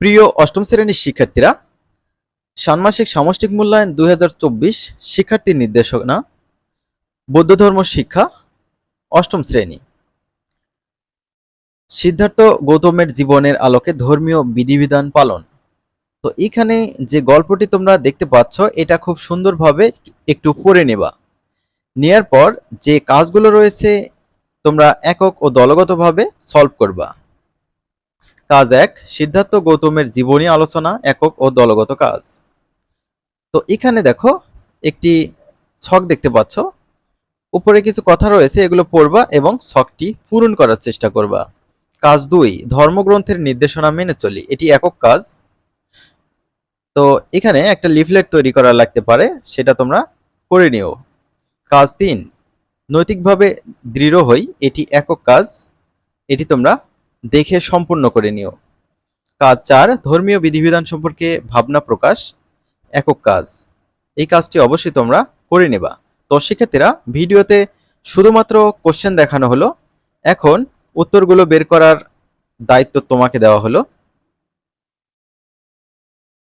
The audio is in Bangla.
প্রিয় অষ্টম শ্রেণির শিক্ষার্থীরা, ষান্মাসিক সামষ্টিক মূল্যায়ন দুই শিক্ষার্থী নির্দেশনা বৌদ্ধ ধর্ম শিক্ষা, অষ্টম শ্রেণি। সিদ্ধার্থ গৌতমের জীবনের আলোকে ধর্মীয় বিধিবিধান পালন। তো এখানে যে গল্পটি তোমরা দেখতে পাচ্ছ, এটা খুব সুন্দরভাবে একটু পড়ে নেবা। নেয়ার পর যে কাজগুলো রয়েছে, তোমরা একক ও দলগতভাবে সলভ করবা। কাজ এক, সিদ্ধার্থ গৌতমের জীবনী আলোচনা, একক ও দলগত কাজ। তো এখানে দেখো, একটি ছক দেখতে পাচ্ছ। উপরে কিছু কথা রয়েছে, এগুলো পড়বা এবং ছকটি পূরণ করার চেষ্টা করবা। কাজ দুই, ধর্মগ্রন্থের নির্দেশনা মেনে চলি। এটি একক কাজ। তো এখানে একটা লিফলেট তৈরি করা লাগতে পারে, সেটা তোমরা করে নিও। কাজ তিন, নৈতিকভাবে দৃঢ় হই, এটি একক কাজ। এটি তোমরা দেখে সম্পূর্ণ করে নিও। কাজ চার, ধর্মীয় বিধিবিধান সম্পর্কে ভাবনা প্রকাশ, একক কাজ। এই কাজটি অবশ্যই তোমরা করে নেবা। তো শিক্ষার্থীরা, ভিডিওতে শুধুমাত্র কোশ্চেন দেখানো হলো। এখন উত্তরগুলো বের করার দায়িত্ব তোমাকে দেওয়া হলো।